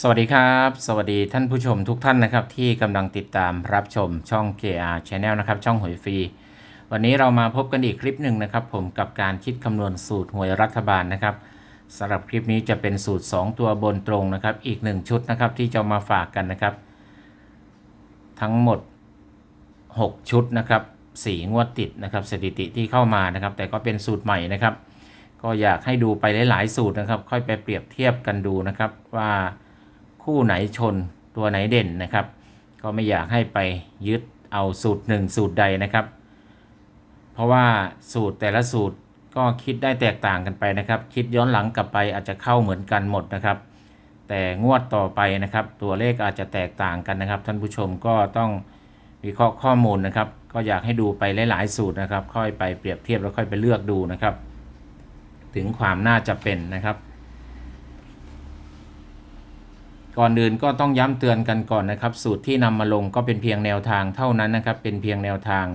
สวัสดีครับ สวัสดีท่านผู้ชมทุกท่านนะครับ ที่กำลังติดตามรับชมช่อง KR Channel นะครับ ช่องหวยฟรี วันนี้เรามาพบกันอีกคลิปหนึ่งนะครับ ผมกับการคิดคำนวณสูตรหวยรัฐบาลนะครับสำหรับคลิปนี้จะเป็นสูตร 2 ตัวบนตรงนะครับ อีก 1 ชุดนะครับที่จะมาฝากกันนะครับ ทั้งหมด 6 ชุดนะครับ4งวดติดนะครับ สถิติที่เข้ามานะครับ แต่ก็เป็นสูตรใหม่นะครับ ก็อยากให้ดูไปหลาย ๆ สูตรนะครับ ค่อยไปเปรียบเทียบกันดูนะครับว่า คู่ไหนชนตัวไหนเด่นนะครับ ก็ไม่อยากให้ไปยึดเอาสูตรหนึ่งสูตรใดนะครับ เพราะว่าสูตรแต่ละสูตรก็คิดได้แตกต่างกันไปนะครับ คิดย้อนหลังกลับไปอาจจะเข้าเหมือนกันหมดนะครับ แต่งวดต่อไปนะครับ ตัวเลขอาจจะแตกต่างกันนะครับ ท่านผู้ชมก็ต้องวิเคราะห์ข้อมูลนะครับ ก็อยากให้ดูไปหลาย ๆ สูตรนะครับ ค่อยไปเปรียบเทียบแล้วค่อยไปเลือกดูนะครับ ถึงความน่าจะเป็นนะครับ ก่อนอื่นก็ต้องย้ำเตือนกันก่อนนะครับ สูตรที่นำมาลงก็เป็นเพียงแนวทางเท่านั้นนะครับ เป็นเพียงแนวทาง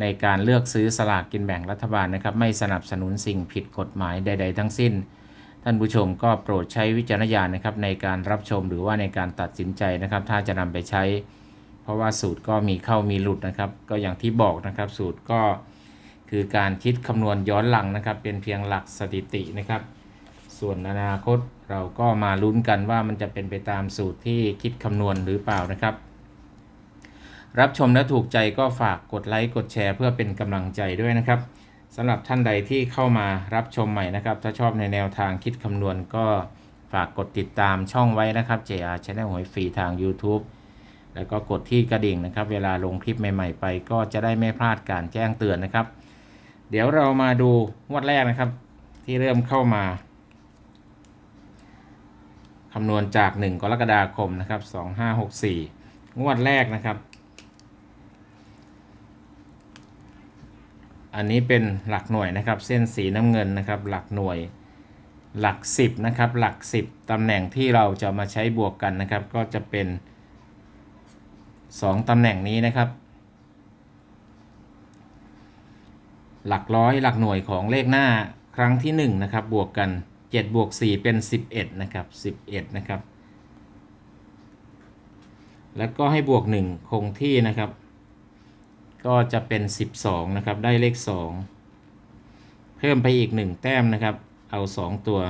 ในการเลือกซื้อสลากกินแบ่งรัฐบาลนะครับ ไม่สนับสนุนสิ่งผิดกฎหมายใด ๆ ทั้งสิ้น ท่านผู้ชมก็โปรดใช้วิจารณญาณนะครับในการรับชมหรือว่าในการตัดสินใจนะครับ ถ้าจะนำไปใช้ เพราะว่าสูตรก็มีเข้ามีหลุดนะครับ ก็อย่างที่บอกนะครับ สูตรก็คือการคิดคำนวณย้อนหลังนะครับ เป็นเพียงหลักสถิตินะครับ ส่วนอนาคต เราก็มาลุ้นกันว่ามันจะเป็นไปตามสูตรที่คิดคำนวณหรือเปล่านะครับ รับชมและถูกใจก็ฝากกดไลค์กดแชร์เพื่อเป็นกำลังใจด้วยนะครับสำหรับท่านใดที่เข้ามารับชมใหม่นะครับ ถ้าชอบในแนวทางคิดคำนวณก็ฝากกดติดตามช่องไว้นะครับ JR Channel หวยฟรีทาง YouTube แล้วก็กดที่กระดิ่งนะครับ เวลาลงคลิปใหม่ ๆ ไป ก็จะได้ไม่พลาดการแจ้งเตือนนะครับ เดี๋ยวเรามาดูงวดแรกนะครับ ที่เริ่มเข้ามาำนวณจาก 1 กรกฎาคมนะครับ2564 งวดแรกนะครับ อันนี้เป็นหลักหน่วยนะครับ เส้นสีน้ำเงินนะครับ หลักหน่วยหลัก 10นะครับหลัก 10ตำแหน่งที่เราจะมาใช้บวกกันนะครับ ก็จะเป็น 2ตำแหน่งนี้นะครับ หลักร้อยหลักหน่วยของเลขหน้าครั้งที่1นะครับบวกกัน 7บวก4เป็น 11 นะครับ 11 นะครับ แล้วก็ให้บวก 1 คงที่นะครับ ก็จะเป็น 12 นะครับ ได้เลข 2 เพิ่มไปอีก 1 แต้มนะครับ เอา 2 ตัว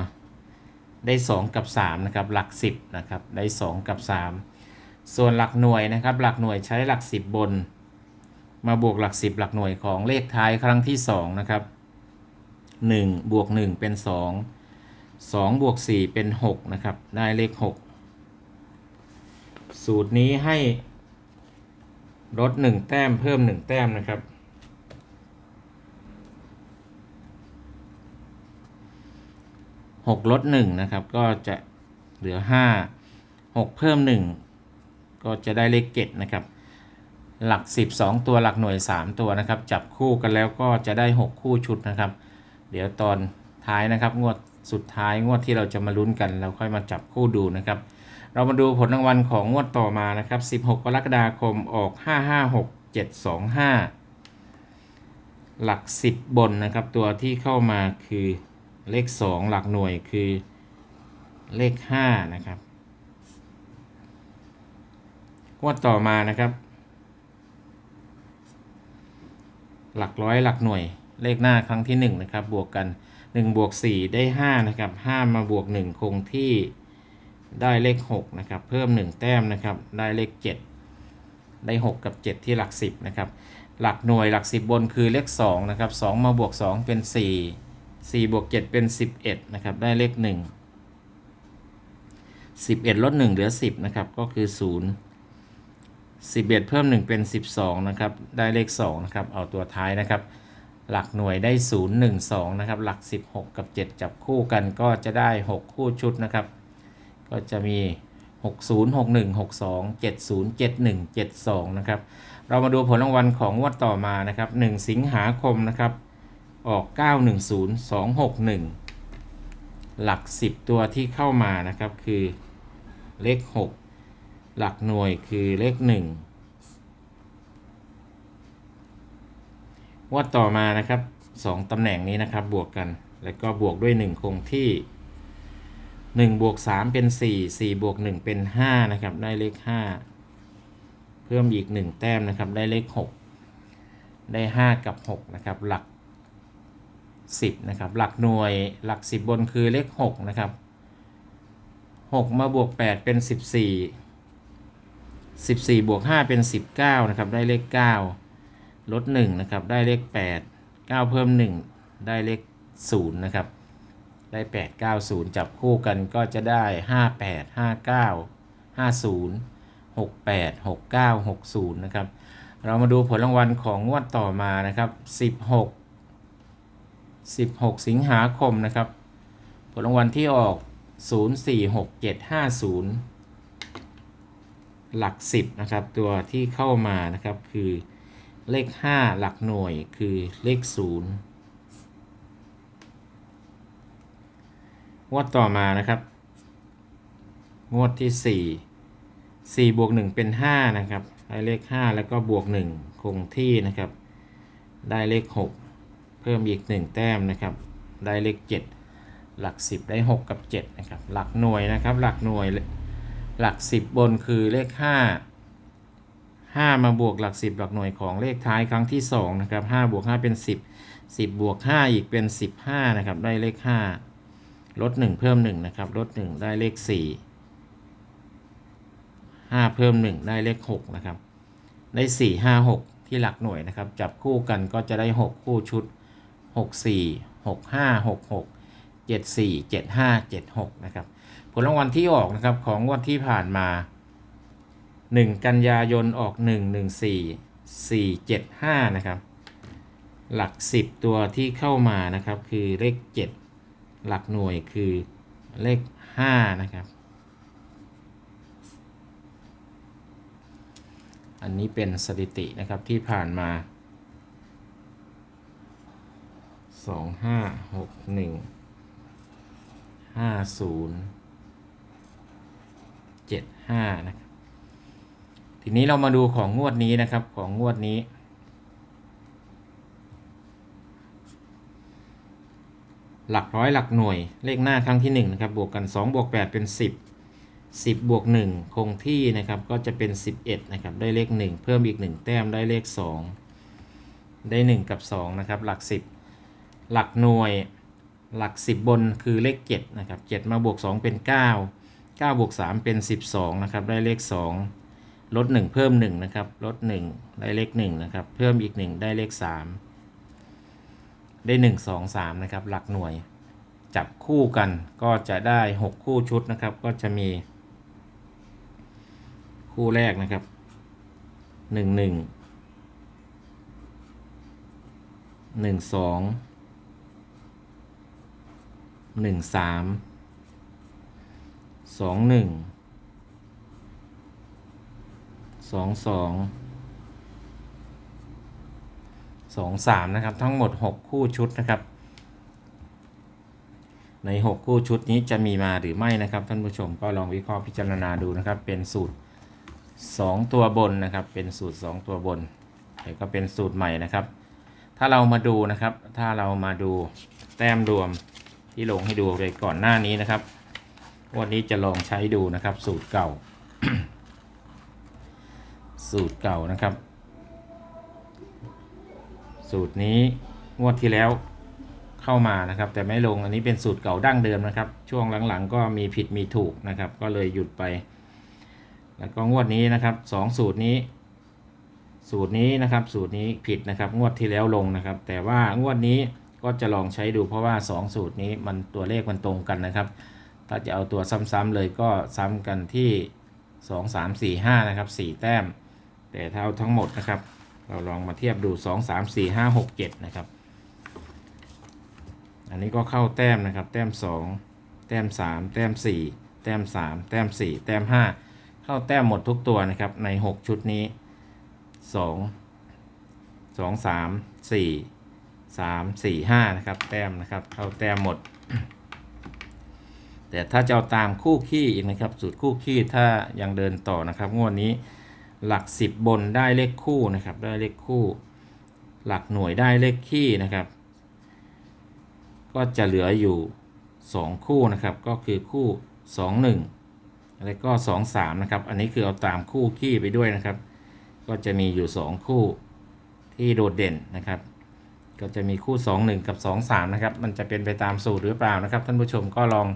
ได้ 2 กับ 3 นะครับ หลัก 10 นะครับ ได้ 2 กับ 3 ส่วนหลักหน่วยนะครับ หลักหน่วยใช้หลัก 10 บน มาบวกหลัก 10 หลักหน่วยของเลขท้ายครั้งที่ 2 นะครับ1บวก1เป็น 2 2บวก4เป็น 6 นะครับ ได้เลข 6 สูตรนี้ให้ลด1แต้มเพิ่ม 1 แต้มนะครับ 6 ลด 1 นะครับ ก็จะเหลือ 5 6 เพิ่ม 1 ก็จะได้เลข 7 นะครับ หลัก 10 2 ตัวหลักหน่วย 3 ตัวนะครับ จับคู่กันแล้วก็จะได้ 6 คู่ชุดนะครับ เดี๋ยวตอนท้ายนะครับงวด สุดท้ายงวดที่เราจะมาลุ้นกัน เราค่อยมาจับคู่ดูนะครับ เรามาดูผลรางวัลของงวดต่อมานะครับ 16 กรกฎาคมออก 556 725 หลัก 10 บนนะครับ ตัวที่เข้ามาคือเลข 2 หลักหน่วยคือเลข 5 นะครับงวดต่อมานะครับ หลักร้อยหลักหน่วยเลขหน้าครั้งที่ 1 นะครับ บวกกัน 1บวก4ได้5นะครับ5มาบวก 1 คงที่ได้เลข6นะครับเพิ่ม 1 แต้มนะครับได้เลข 7 ได้ 6 กับ 7 ที่หลัก 10นะครับหลักหน่วยหลัก 10 บนคือเลข2นะครับ2มาบวก 2 เป็น 4 4บวก7เป็น 11นะครับได้เลข 1 11 ลด 1 เหลือ 10นะครับก็คือ 0 11 เพิ่ม 1 เป็น 12นะครับได้เลข2นะครับเอาตัวท้ายนะครับ หลักหน่วยได้ 0 1 2 นะครับ หลัก 16 กับ 7 จับคู่กันก็จะได้ 6 คู่ชุดนะครับ ก็จะมี 60 61 62 70 71 72 นะครับ เรามาดูผลรางวัลของงวดต่อมานะครับ 1 สิงหาคมนะครับ ออก 910 261 หลัก 10 ตัวที่เข้ามานะครับคือเลข 6 หลักหน่วยคือเลข 1 งวดต่อมานะครับ2ตำแหน่งนี้นะครับบวกกัน แล้วก็บวกด้วย 1 คงที่หนึ่งบวกสามเป็นสี่สี่บวกหนึ่งเป็นห้านะครับ ได้เลขห้าเพิ่มอีกหนึ่งแต้มนะครับ ได้เลขหกได้ห้ากับหกนะครับ หลักสิบนะครับ หลักหน่วยหลักสิบบนคือเลขหกนะครับหกมาบวกแปดเป็นสิบสี่สิบสี่บวกห้าเป็นสิบเก้านะครับ ได้เลขเก้า ลดหนึ่งนะครับได้เลขแปดเก้าเพิ่มหนึ่งได้เลขศูนย์นะครับได้ 8 9 0 จับคู่กันก็จะได้ 5 8 5 9 5 0 6 8 6 9 6 0นะครับเรามาดูผลรางวัลของงวดต่อมานะครับ 16 16 สิงหาคมนะครับ ผลรางวัลที่ออก 0 4 6 7 5 0 หลัก 10 นะครับ ตัวที่เข้ามานะครับคือ เลข 5 หลักหน่วยคือเลข 0 งวดต่อมานะครับ งวดที่ 4 4 บวก 1 เป็น 5 นะครับ ได้เลข 5 แล้วก็บวก 1 คงที่นะครับ ได้เลข 6 เพิ่มอีก 1 แต้มนะครับ ได้เลข 7 หลัก 10 ได้ 6 กับ 7 นะครับ หลักหน่วยนะครับ หลักหน่วยหลัก 10 บนคือเลข 5 5 มาบวกหลัก 10 หลักหน่วยของเลขท้ายครั้งที่2นะครับ5บวก5เป็น 10 10 บวก 5 อีกเป็น 15 นะครับ ได้เลข 5 ลด 1 เพิ่ม 1 นะครับ ลด 1 ได้เลข 4 5 เพิ่ม 1 ได้เลข 6 นะครับ ได้ 4 5 6 ที่หลักหน่วยนะครับ จับคู่กันก็จะได้ 6 คู่ชุด 6 4 6 5 6 6 7 4 7 5 7 6 นะครับ ผลรางวัลที่ออกนะครับของงวดที่ผ่านมา 1 กันยายนออก 1 1 4 4 7 5 นะครับ หลัก 10 ตัวที่เข้ามานะครับคือเลข 7 หลักหน่วยคือเลข 5 นะครับ อันนี้เป็นสถิตินะครับที่ผ่านมา 2 5 6 1 5 0 7 5 นะครับ ทีนี้เรามาดูของงวดนี้นะครับ ของงวดนี้ หลักร้อยหลักหน่วยเลขหน้าครั้งที่1นะครับบวกกัน2บวก8เป็น 10 10บวก1คงที่นะครับก็จะเป็น 11นะครับได้เลข 1 เพิ่มอีก 1 แต้มได้เลข 2 ได้ 1 กับ 2 นะครับ หลัก 10 หลักหน่วยหลัก 10 บนคือเลข7นะครับ7มาบวก 2 เป็น 9 9บวก3เป็น 12นะครับได้เลข 2 ลด 1 เพิ่ม 1 นะครับ ลด 1 ได้เลข1นะครับ เพิ่มอีก 1 ได้เลข 3 ได้ 1 2 3 นะครับ หลักหน่วย จับคู่กันก็จะได้ 6 คู่ชุดนะครับ ก็จะมี คู่แรกนะครับ 1 1 1 2 1 3 2 1 2 2 2 3นะครับ ทั้งหมด 6 คู่ชุดนะครับ ใน 6 คู่ชุดนี้จะมีมาหรือไม่นะครับ ท่านผู้ชมก็ลองวิเคราะห์พิจารณาดูนะครับ เป็นสูตร 2 ตัวบนนะครับ เป็นสูตร 2 ตัวบนแต่ก็เป็นสูตรใหม่นะครับ ถ้าเรามาดูนะครับ ถ้าเรามาดูแต้มรวมที่ลงให้ดูเลยก่อนหน้านี้นะครับวันนี้จะลองใช้ดูนะครับ สูตรเก่า สูตรเก่านะครับ สูตรนี้งวดที่แล้วเข้ามานะครับ แต่ไม่ลงอันนี้เป็นสูตรเก่าดั้งเดิมนะครับ ช่วงหลังๆ ก็มีผิดมีถูกนะครับ ก็เลยหยุดไป แล้วก็งวดนี้นะครับสองสูตรนี้ สูตรนี้นะครับ สูตรนี้ผิดนะครับ งวดที่แล้วลงนะครับ แต่ว่างวดนี้ก็จะลองใช้ดูเพราะว่า 2 สูตรนี้มันตัวเลขมันตรงกันนะครับ ถ้าจะเอาตัวซ้ำๆเลยก็ซ้ำกันที่ 2 3 4 5 นะครับ 4 แต้ม แต่ถ้าเอาทั้งหมดนะครับ เราลองมาเทียบดู 2 3 4 5 6 7 นะครับ อันนี้ก็เข้าแต้มนะครับ แต้ม 2 แต้ม 3 แต้ม 4 แต้ม 3 แต้ม 4 แต้ม 5 เข้าแต้มหมดทุกตัวนะครับ ใน 6 ชุดนี้ 2 2 3 4 3 4 5 นะครับ แต้มนะครับ เข้าแต้มหมด แต่ถ้าจะเอาตามคู่ขี้อีกนะครับ สูตรคู่ขี้ถ้ายังเดินต่อนะครับ งวดนี้ หลัก 10 บนได้เลขคู่นะครับ ได้เลขคู่ หลักหน่วยได้เลขขี้นะครับ ก็จะเหลืออยู่ 2 คู่นะครับ ก็คือคู่ 21 แล้วก็ 23 นะครับ อันนี้คือเอาตามคู่ขี้ไปด้วยนะครับ ก็จะมีอยู่ 2 คู่ที่โดดเด่นนะครับ ก็จะมีคู่ 2 1 กับ 2 3 นะครับ มันจะเป็นไปตามสูตรหรือเปล่านะครับ ท่านผู้ชมก็ลอง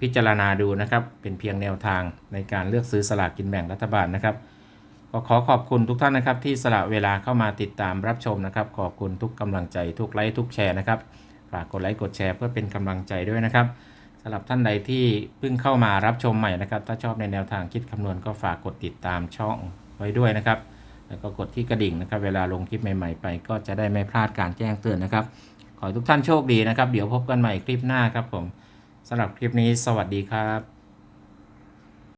พิจารณาดูนะครับ เป็นเพียงแนวทางในการเลือกซื้อสลากกินแบ่งรัฐบาลนะครับ ก็ขอขอบคุณทุกท่านนะครับ ที่สละเวลาเข้ามาติดตามรับชมนะครับ ขอบคุณทุกกำลังใจทุกไลค์ทุกแชร์นะครับฝากกดไลค์กดแชร์เพื่อเป็นกำลังใจด้วยนะครับสำหรับท่านใดที่เพิ่งเข้ามารับชมใหม่นะครับ ถ้าชอบในแนวทางคิดคำนวณก็ฝากกดติดตามช่องไว้ด้วยนะครับ แล้วก็กดที่กระดิ่งนะครับ เวลาลงคลิปใหม่ ๆ ไปก็จะได้ไม่พลาดการแจ้งเตือนนะครับ ขอให้ทุกท่านโชคดีนะครับ เดี๋ยวพบกันใหม่คลิปหน้าครับผมสำหรับคลิปนี้สวัสดีครับ